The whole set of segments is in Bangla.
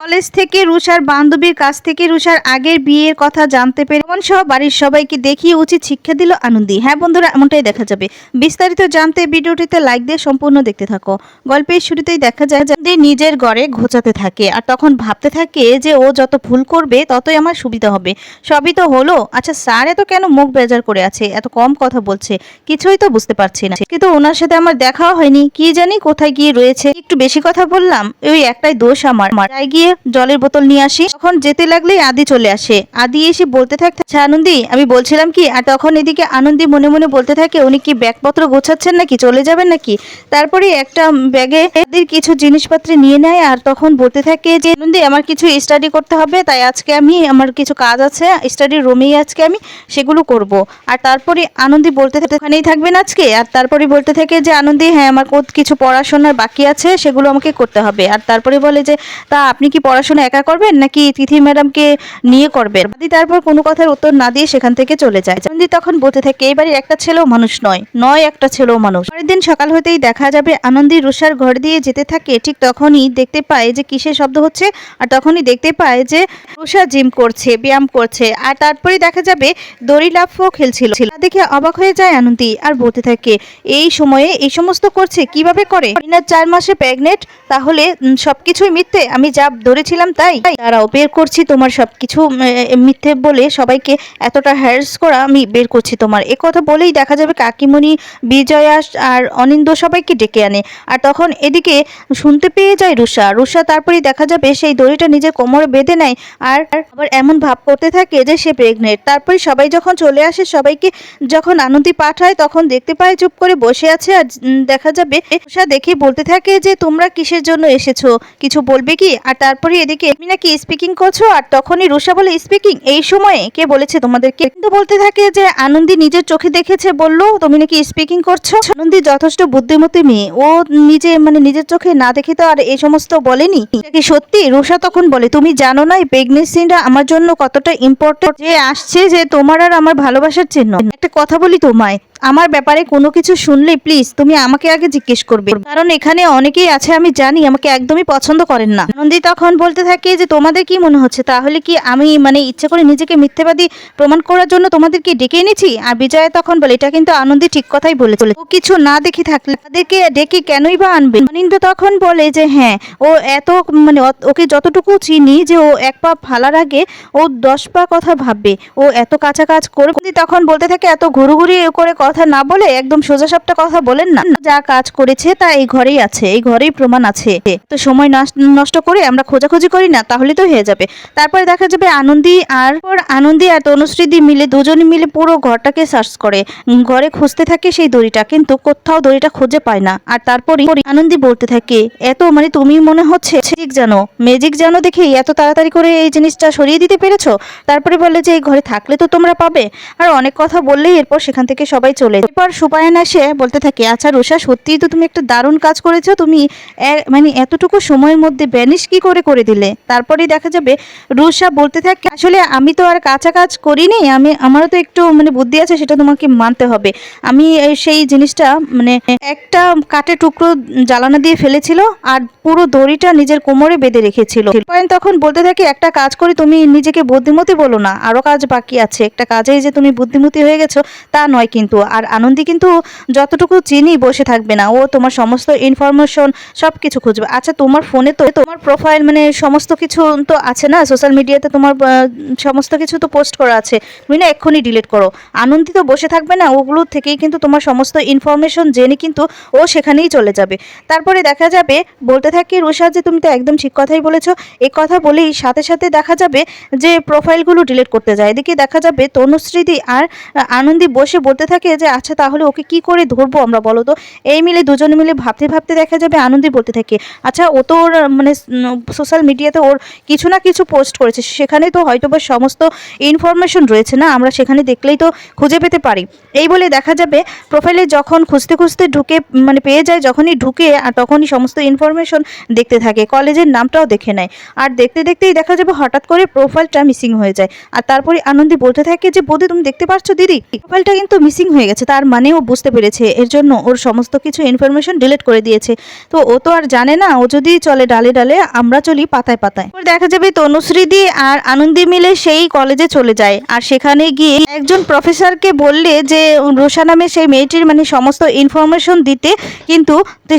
কলেজ থেকে রুষার বান্ধবীর কাছ থেকে রুষার আগের বিয়ের কথা জানতে পেরে এমন সহ বাড়ির সবাইকে দেখিয়ে উচিত শিক্ষা দিল আনন্দি। হ্যাঁ বন্ধুরা, এমনটাই দেখা যাবে। বিস্তারিত জানতে ভিডিওটিতে লাইক দিয়ে সম্পূর্ণ দেখতে থাকো। গল্পের শুরুতেই দেখা যায় যে নিজের ঘরে ঘোচাতে থাকে আর তখন ভাবতে থাকে যে ও যত ভুল করবে ততই আমার সুবিধা হবে। সবই তো হলো। আচ্ছা স্যার এত কেন মুখ বেজার করে আছে? এত কম কথা বলছে। কিছুই তো বুঝতে পারছি না। কিন্তু ওনার সাথে আমার দেখাও হয়নি। কি জানি কোথায় গিয়ে রয়েছে। একটু বেশি কথা বললাম। ওই একটাই দোষ আমার। যাই গিয়ে জলের বোতল নিয়ে আসি। তখন যেতে লাগলেই আদি চলে আসে। আদি এসে বলতে থাকে "আচ্ছা, আনন্দি আমি বলছিলাম কি? আর তখন এদিকে আনন্দি মনে মনে বলতে থাকে উনি কি ব্যাগপত্র গোছাচ্ছেন নাকি? চলে যাবেন নাকি? তারপরে একটা ব্যাগে আদির কিছু জিনিসপত্র নিয়ে নেয় আর তখন বলতে থাকে যে আনন্দি আমার কিছু স্টাডি করতে হবে তাই আজকে আমি আমার কিছু কাজ আছে স্টাডি রুমেই আজকে আমি সেগুলো করব। আর তারপরে আনন্দি বলতে থাকে ওখানেই থাকবেন আজকে? আর তারপরে বলতে থাকে যে আনন্দি হ্যাঁ আমার কিছু পড়াশোনার বাকি আছে সেগুলো আমাকে করতে হবে। আর তারপরে বলে যে তা আপনি কি পড়াশোনা একা করবেন নাকি তিথি ম্যাডামকে নিয়ে করবেন? আদি তারপর কোনো কথার উত্তর না দিয়ে সেখান থেকে চলে যায়। আনন্দি তখন বলতে থাকে, এই বাড়ির একটা ছেলেও মানুষ নয় নয় একটা ছেলেও মানুষ। পরের দিন সকাল হতেই দেখা যাবে আনন্দি রুষার ঘর দিয়ে যেতে থাকে। ঠিক তখনই দেখতে পায় যে কিসের শব্দ হচ্ছে আর তখনই দেখতে পায় যে রুষা জিম করছে, ব্যায়াম করছে। আর তারপরে দেখা যাবে দড়ি লাফও খেলছিল দেখে অবাক হয়ে যায় আনন্দি আর বলতে থাকে, এই সময়ে এই সমস্ত করছে, কীভাবে করে? চার মাসে প্রেগনেন্ট? তাহলে সবকিছুই মিথ্যে। আমি যা ধরেছিলাম তাই। তারাও বের করছি তোমার সব কিছু মিথ্যে বলে সবাইকে এতটা হ্যারাস করা আমি বের করছি তোমার। এ কথা বলেই দেখা যাবে কাকিমণি, বিজয়া আর অনিন্দ সবাইকে ডেকে আনে। আর তখন এদিকে শুনতে পেয়ে যায় রুষা। রুষা তারপরেই দেখা যাবে সেই দড়িটা নিজের কোমরে বেঁধে নেয় আর আবার এমন ভাব করতে থাকে যে সে প্রেগনেন্ট তারপরে সবাই যখন চলে আসে, সবাইকে যখন আনন্দি পাঠায়, তখন দেখতে পায় চুপ করে বসে আছে। আর দেখা যাবে রুষা দেখে বলতে থাকে যে, তোমরা কিসের জন্য এসেছ? কিছু বলবে কি? আর তারপরে এদিকে তুমি নাকি স্পিকিং করছ? আর তখনই রুষা বলে স্পিকিং এই সময়ে? কে বলেছে তোমাদেরকে? কিন্তু বলতে থাকে যে আনন্দি নিজের চোখে দেখেছে বলল, তুমি নাকি স্পিকিং করছ? আনন্দি যথেষ্ট বুদ্ধিমতী মেয়ে। ও নিজে মানে নিজের চোখে না দেখে তো আর এই সমস্ত বলেনি। কি সত্যি? রুষা তখন বলে, তুমি জানো না এই প্রেগনেন্সিটা আমার জন্য কতটা ইম্পর্টেন্ট যে আসছে যে তোমার আর আমার ভালোবাসার চিহ্ন। একটা কথা বলি তোমায়। আমার ব্যাপারে কোনো কিছু শুনলে প্লিজ তুমি আমাকে আগে জিজ্ঞেস করবে। কারণ এখানে অনেকেই আছে, আমি জানি, আমাকে একদমই পছন্দ করেন না। নন্দী তখন বলতে থাকে যে, তোমাদের কি মনে হচ্ছে? তাহলে কি আমি মানে ইচ্ছে করে নিজেকে মিথ্যেবাদী প্রমাণ করার জন্য তোমাদেরকে ডেকে এনেছি? আর বিজয়া তখন বলে, এটা কিন্তু আনন্দী ঠিক কথাই বলে বলেছিল ও কিছু না দেখে থাকলে তাদেরকে ডেকে কেনই বা আনবে? অনিন্দ তখন বলে যে হ্যাঁ ও এত মানে ওকে যতটুকু চিনি যে, ও এক পা ফালার আগে ও দশ পা কথা ভাববে। ও এত কাঁচা কাজ করে তখন বলতে থাকে, এত ঘুরুঘুরি করে কথা না বলে একদম সোজাসাপটা কথা বলেন না। যা কাজ করেছে তা এই ঘরেই আছে, এই ঘরেই প্রমাণ আছে। তো সময় নষ্ট- করে আমরা খোঁজাখুঁজি করি না, তাহলে তো হয়ে যাবে। তারপরে দেখা যাবে আনন্দি আর পর আনন্দি আর তনুশ্রীদি মিলে দুজনে মিলে পুরো ঘরটাকে সার্চ করে। ঘরে খুঁজতে থাকে সেই দড়িটা, কিন্তু কোথাও দড়িটা খুঁজে পায় না। আর তারপরে আনন্দি বলতে থাকে, এত মানে তুমি মনে হচ্ছে ঠিক জানো? ম্যাজিক জানো দেখে এত তাড়াতাড়ি করে এই জিনিসটা সরিয়ে দিতে পেরেছ? তারপরে বলে যে, এই ঘরে থাকলে তো তোমরা পাবে। আর অনেক কথা বললেই এরপর সেখান থেকে সবাই চলে। এরপর সুপায়ন এসে বলতে থাকে আচ্ছা রুষা সত্যিই তো তুমি একটা দারুণ কাজ করেছ। তুমি মানে এতটুকু সময়ের মধ্যে ব্যানিশ কি করে করে দিলে? তারপরেই দেখা যাবে রুষা বলতে থাকে, আসলে আমি তো আর কাঁচা কাজ করিনি। আমি, আমারও তো একটু মানে বুদ্ধি আছে, সেটা তোমাকে মানতে হবে। আমি সেই জিনিসটা মানে একটা কাঠের টুকরো জ্বালানা দিয়ে ফেলেছিল আর পুরো দড়িটা নিজের কোমরে বেঁধে রেখেছিল। সুপায়ন তখন বলতে থাকে, একটা কাজ করি, তুমি নিজেকে বুদ্ধিমতী বলো না। আরও কাজ বাকি আছে। একটা কাজেই যে তুমি বুদ্ধিমতী হয়ে গেছো, তা নয় কিন্তু। আর আনন্দি কিন্তু যতটুকু চিনি বসে থাকবে না। ও তোমার সমস্ত ইনফরমেশন সব কিছু খুঁজবে। আচ্ছা তোমার ফোনে তো তোমার প্রোফাইল মানে সমস্ত কিছু তো আছে না? সোশ্যাল মিডিয়াতে তোমার সমস্ত কিছু তো পোস্ট করা আছে। তুমি না এক্ষুনি ডিলিট করো। আনন্দি তো বসে থাকবে না, ওগুলো থেকেই কিন্তু তোমার সমস্ত ইনফরমেশন জেনে কিন্তু ও সেখানেই চলে যাবে। তারপরে দেখা যাবে, বলতে থাকি রুষা যে তুমি তো একদম ঠিক কথাই বলেছ। এই কথা বলেই সাথে সাথে দেখা যাবে যে প্রোফাইলগুলো ডিলিট করতে যায়। এদিকে দেখা যাবে তনুশ্রীদি আর আনন্দি বসে বলতে থাকে যে আচ্ছা তাহলে ওকে কি করে ধরবো আমরা বলো তো? এই মিলে দুজনে মিলে ভাবতে ভাবতে দেখা যাবে আনন্দি বলতে থাকে। আচ্ছা ও তো ওর মানে সোশ্যাল মিডিয়াতে ওর কিছু না কিছু পোস্ট করেছে। সেখানে তো হয়তো বা সমস্ত ইনফরমেশন রয়েছে না? আমরা সেখানে দেখলেই তো খুঁজে পেতে পারি। এই বলে দেখা যাবে প্রোফাইলে যখন খুঁজতে খুঁজতে ঢুকে মানে পেয়ে যায়, যখনই ঢুকে আর তখনই সমস্ত ইনফরমেশন দেখতে থাকে। কলেজের নামটাও দেখে নেয়। আর দেখতে দেখতেই দেখা যাবে হঠাৎ করে প্রোফাইলটা মিসিং হয়ে যায়। আর তারপরে আনন্দি বলতে থাকে যে, বৌদি, তুমি দেখতে পাচ্ছ দিদি? প্রোফাইলটা কিন্তু মিসিং হয়ে গেছে, তার মানে ও বুঝতে পেরেছে। এর জন্য ওর সমস্ত কিছু ইনফরমেশন ডিলিট করে দিয়েছে। তো ও তো আর জানে না, ও যদি চলে ডালে ডালে, আমরা চলি পাতায় পাতায়। দেখা যাবে তনুশ্রীদি আর আনন্দি মিলে সেই কলেজে চলে যায়। আর সেখানে গিয়ে একজন প্রফেসরকে বললে যে, রোশা নামে সেই মেয়েটির মানে সমস্ত ইনফরমেশন দিতে, কিন্তু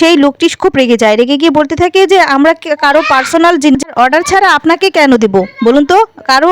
সেই লোকটি খুব রেগে যায়। রেগে গিয়ে বলতে থাকে যে, আমরা কারও পার্সোনাল জিনিস অর্ডার ছাড়া আপনাকে কেন দেব? বলুন তো, কারও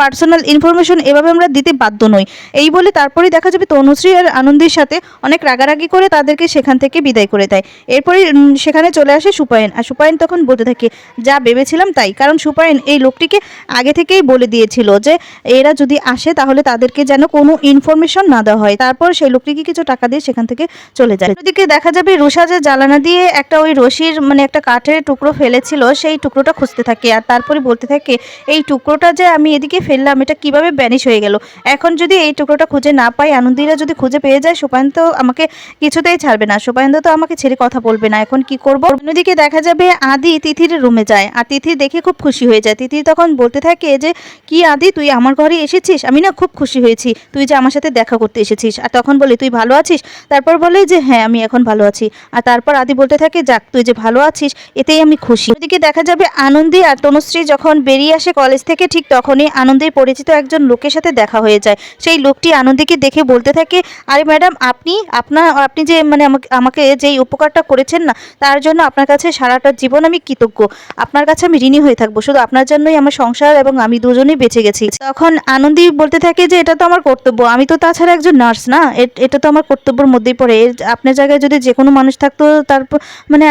পার্সোনাল ইনফরমেশন এভাবে আমরা দিতে বাধ্য নই। এই বলে তারপরে দেখা যাবে তনুশ্রী আর আনন্দের সাথে অনেক রাগারাগি করে তাদেরকে সেখান থেকে বিদায় করে দেয়। এরপরে সেখানে চলে আসে সুপায়ন। আর সুপায়ন তখন বলতে থাকে, যা ভেবেছিলাম তাই। কারণ সুপায়ন এই লোকটিকে আগে থেকেই বলে দিয়েছিল যে, এরা যদি আসে তাহলে তাদেরকে যেন কোনো ইনফরমেশন না দেওয়া হয়। তারপর সেই লোকটিকে কিছু টাকা দিয়ে সেখান থেকে চলে যায়। ওদিকে দেখা যাবে, রুষা যে জ্বালানা দিয়ে একটা ওই রশির মানে একটা কাঠের টুকরো ফেলেছিল, সেই টুকরোটা খুঁজতে থাকে। আর তারপরে বলতে থাকে, এই টুকরোটা যে আমি এদিকে ফেললাম, এটা কীভাবে ব্যানিশ হয়ে গেল? এখন যদি এই টুকরোটা খুঁজে না পাই, আনন্দীরা যদি খুঁজে পেয়ে যায় সুপায়ন তো আমাকে কিছুতেই ছাড়বে না। সুপায়ন তো আমাকে ছেড়ে কথা বলবে না, এখন কি করব? অন্যদিকে দেখা যাবে আদি তিথির রুমে যায়, আর তিথি দেখে খুব খুশি হয়ে যায়। তিথি তখন বলতে থাকে যে, কি আদি, তুই আমার ঘরে এসেছিস? আমি না খুব খুশি হয়েছি। তুই যে আমার সাথে দেখা করতে এসেছিস। আর তখন বলে, তুই ভালো আছিস? তারপর বলে যে হ্যাঁ আমি এখন ভালো আছি। আর তারপর আদি বলতে থাকে, যাক, তুই যে ভালো আছিস, এতেই আমি খুশি। ওদিকে দেখা যাবে আনন্দী আর তনুশ্রী যখন বেরিয়ে আসে কলেজ থেকে, ঠিক তখনই আনন্দের পরিচিত একজন লোকের সাথে দেখা হয়ে যায়। সেই লোকটি আনন্দীকে দেখে বলতে থাকে আরে ম্যাডাম, আপনি, আপনার, আপনি যে মানে আমাকে আমাকে যেই উপকারটা করেছেন না, তার জন্য আপনার কাছে সারাটা জীবন আমি কৃতজ্ঞ। আপনার কাছে আমি ঋণী হয়ে থাকব। শুধু আপনার জন্যই আমার সংসার এবং আমি দুজনেই বেঁচে গেছি। তখন আনন্দী বলতে থাকে যে, এটা তো আমার কর্তব্য। আমি তো তাছাড়া একজন নার্স না? এটা তো আমার কর্তব্যের মধ্যেই পড়ে। আপনার জায়গায় যদি যে কোনো মানুষ থাকতো, তার মানে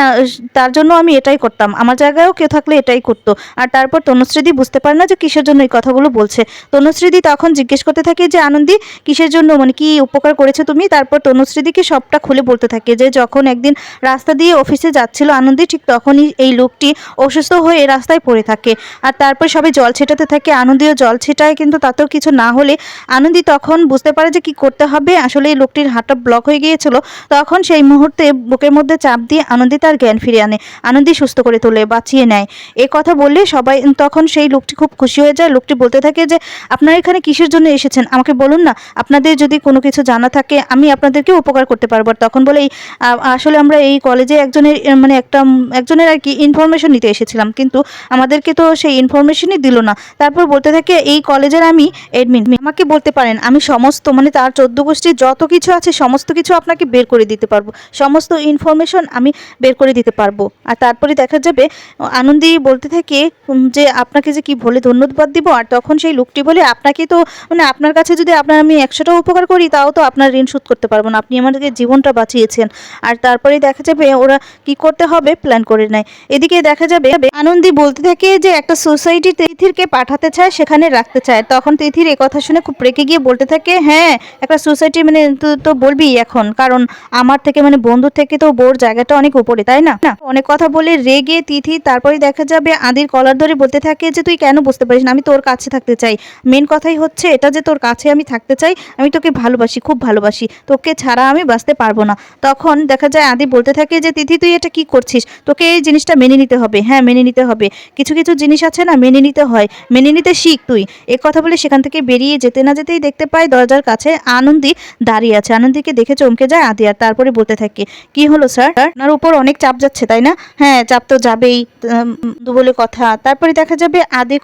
তার জন্য আমি এটাই করতাম। আমার জায়গায়ও কেউ থাকলে এটাই করতো। আর তারপর তনুশ্রীদি বুঝতে পারে না যে কিসের জন্য এই কথাগুলো বলছে। তনুশ্রীদি তখন জিজ্ঞেস করতে থাকে যে, আনন্দী, কিসের জন্য? মানে কি উপকার করেছ তুমি। তারপর তনুশ্রীদিকে সবটা খুলে বলতে থাকে যে, যখন একদিন রাস্তা দিয়ে অফিসে যাচ্ছিল আনন্দী, ঠিক তখনই এই লোকটি অসুস্থ হয়ে রাস্তায় পড়ে থাকে। আর তারপর সবাই জল ছেটাতে থাকে। আনন্দীও জল ছেটায়, কিন্তু তাতেও কিছু না হলে আনন্দী তখন বুঝতে পারে যে কি করতে হবে। আসলে এই লোকটির হাতটা ব্লক হয়ে গিয়েছিল। তখন সেই মুহূর্তে বুকের মধ্যে চাপ দিয়ে আনন্দী তার জ্ঞান ফিরে আনে। আনন্দী সুস্থ করে তোলে, বাঁচিয়ে নেয়। এ কথা বললে সবাই তখন সেই লোকটি খুব খুশি হয়ে যায়। লোকটি বলতে থাকে যে, আপনারা এখানে কিসের জন্য এসেছেন? আমাকে বলুন না। আপনাদের যদি কোনো কিছু জানা থাকে, আমি আপনাদেরকে উপকার করতে পারব। তখন বলেই আসলে আমরা এই কলেজে একজনের মানে একটা, একজনের আর কি ইনফরমেশন নিতে এসেছিলাম। কিন্তু আমাদেরকে তো সেই ইনফরমেশনই দিল না। তারপর বলতে থাকে, এই কলেজের আমি এডমিন আমাকে বলতে পারেন, আমি সমস্ত মানে তার চোদ্দ গোষ্ঠীর যত কিছু আছে, সমস্ত কিছু আপনাকে বের করে দিতে পারব। সমস্ত ইনফরমেশন আমি বের করে দিতে পারব। আর তারপরে দেখা যাবে, আনন্দী বলতে থাকে যে আপনাকে যে কি বলে ধন্যবাদ দিব। আর তখন সেই লোকটি বলে, আপনাকে তো মানে আপনার কাছে যদি আপনার আমি একশোটা উপকার করি, তাও তো আপনার ঋণ শোধ করতে পারব না। আপনি আমাদেরকে জীবনটা বাঁচিয়েছেন। আর তারপরে দেখা যাবে ওরা কি করতে হবে প্ল্যান করে নেয়। এদিকে দেখা যাবে আনন্দী বলতে থাকে যে একটা সোসাইটি তিথিরকে পাঠাতে চায়, সেখানে রাখতে চায়। তখন তিথির এ কথা শুনে খুব রেগে গিয়ে বলতে থাকে হ্যাঁ একটা সোসাইটি মানে তো বলবি এখন। কারণ আমার থেকে মানে বন্ধুর থেকে তো বোর জায়গাটা অনেক উপরে, তাই না? অনেক কথা বলে রেগে তিথি, তারপরে দেখা যাবে আদির কলার ধরে বলতে থাকে যে, তুই কেন বুঝতে পারিস না? আমি তোর কাছে থাকতে চাই। মেন কথাই হচ্ছে এটা যে তোর কাছে আমি থাকতে চাই, আমি তোকে ভালোবাসি। খুব ভালোবাসি। তোকে ছাড়া আমি বাঁচতে পারব না। তখন দেখা যায় আদি বলতে থাকে যে, তিথি, তুই এটা কি করছিস? তোকে এই জিনিসটা মেনে নিতে হবে। হ্যাঁ মেনে নিতে হবে। কিছু কিছু জিনিস আছে না, মেনে নিতে হয়। মেনে নিতে শিখ তুই। এ কথা বলে সেখান থেকে বেরিয়ে যেতে না যেতেই দেখতে পায় দরজার কাছে আনন্দি দাঁড়িয়ে আছে। আনন্দীকে দেখে চমকে যায় আদি আর তারপরে বলতে থাকে, কি হলো, স্যার? আপনার উপর অনেক চাপ যাচ্ছে, তাই না? হ্যাঁ চাপ তো যাবেই বলে কথা। তারপরে দেখা যাবে আদি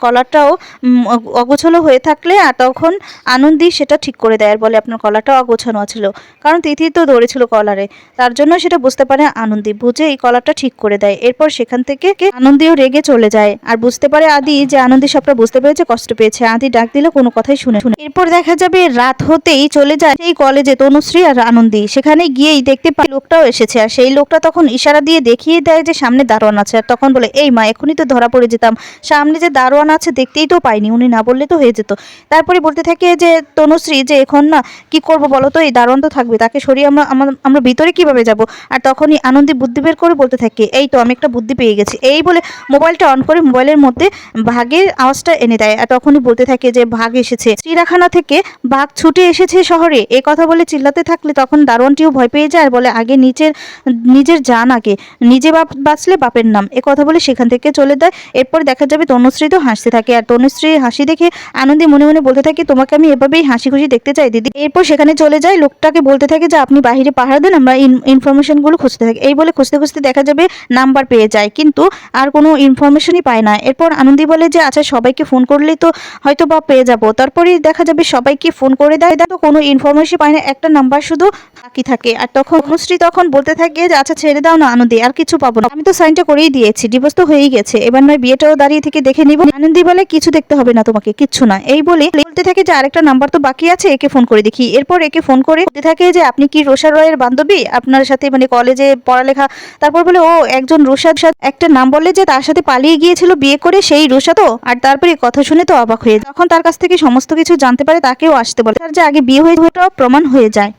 অগ- অগোছালো হয়ে থাকলে আর তখন আনন্দি সেটা ঠিক করে দেয়। আর বলে, আপনার কলারটা অগোছানো ছিল, কারণ তিথি তো দৌড়েছিল কলারে। তার জন্য সেটা বুঝতে পারে আনন্দি, বুঝে এই কলারটা ঠিক করে দেয়। এরপর সেখান থেকে আনন্দিও রেগে চলে যায়। আর বুঝতে পারে আদি যে আনন্দি সবটা বুঝতে পেরেছে, কষ্ট পেয়েছে। আদি ডাক দিলে কোনো কথাই শুনে শুনে এরপর দেখা যাবে রাত হতেই চলে যায় সেই কলেজে তনুশ্রী আর আনন্দি। সেখানে গিয়েই দেখতে পায় লোকটাও এসেছে। আর সেই লোকটা তখন ইশারা দিয়ে দেখিয়ে দেয় যে সামনে দারোয়ান আছে। আর তখন বলে, এই মা, এখনই তো ধরা পড়ে যেতাম। সামনে যে দারোয়ান আছে দেখতেই তো পাইনি। উনি না বললে তো হয়ে যেত। তারপরে বলতে থাকে যে, তনুশ্রী যে এখন না, কি করব বলো তো? এই দারোয়ান তো থাকবে, তাকে সরিয়ে আমরা, আমরা- ভিতরে কীভাবে যাব? আর তখনই আনন্দী বুদ্ধি বের করে বলতে থাকে, এই তো আমি একটা বুদ্ধি পেয়ে গেছি। এই বলে মোবাইলটা অন করে মোবাইলের মধ্যে ভাগের আওয়াজটা এনে দেয় আর তখনই বলতে থাকে যে, ভাগ এসেছে। চিড়াখানা থেকে বাঘ ছুটে এসেছে শহরে। এ কথা বলে চিল্লাতে থাকলে তখন দারোয়ানটিও ভয় পেয়ে যায় আর বলে, আগে নিজের নিজের জান আগে, নিজে বাপ, বাঁচলে বাপের নাম। এ কথা বলে সেখান থেকে চলে দেয় এরপর দেখা যাবে তনুশ্রী তো হাসতে থাকে আর তনুশ্রীর হাসি দেখে আনন্দী মনে মনে বলতে থাকে, তোমাকে আমি এভাবেই হাসি খুশি দেখতে চাই, দিদি। এরপর সেখানে সেখানে চলে যায় লোকটাকে বলতে থাকে যে আপনি বাইরে পাহারা দেন, আমরা ইনফরমেশনগুলো খুঁজতে থাকি। এই বলে খুঁজতে খুঁজতে দেখা যাবে নাম্বার পেয়ে যায়। কিন্তু আর কোনো ইনফরমেশনই পায় না। এরপর আনন্দি বলে যে আচ্ছা সবাইকে ফোন করলেই তো হয়তো বা পেয়ে যাব। তারপরে দেখা যাবে সবাইকে ফোন করে দেয়। তো কোনো ইনফরমেশন পায় না, একটা নাম্বার শুধু বাকি থাকে। আর তখন অনুশ্রী তখন বলতে থাকে যে আচ্ছা ছেড়ে দাও না আনন্দি, আর কিছু পাবো না। আমি তো সাইনটা করেই দিয়েছি ডিভোর্স তো হয়েই গেছে। এবার নয়, বিয়েটাও দাঁড়িয়ে থেকে দেখে নিব। আনন্দি বলে, কিছু দেখতে হবে না তোমাকে, কিচ্ছু না। এই বলে বলতে থাকে যে, আরেকটা নাম্বার তো বাকি আছে, একে ফোন করে দেখি। এরপর একে ফোন করে বলতে থাকে যে, আপনি কি রোষা রয়ের বান্ধবী? আপনার সাথে মানে কলেজে পড়ালেখা। তারপর বলে, ও একজন রোষার সাথে একটা নাম বললে যে, তার সাথে পালিয়ে গিয়েছিল বিয়ে করে সেই রোষা তো? আর তারপরে কথা শুনে তো অবাক হয়ে। তখন তার কাছ থেকে সমস্ত কিছু জানতে পারে, তাকেও আসতে বলে। তার যে আগে বিয়ে হয়ে প্রমাণ হয়ে যায়।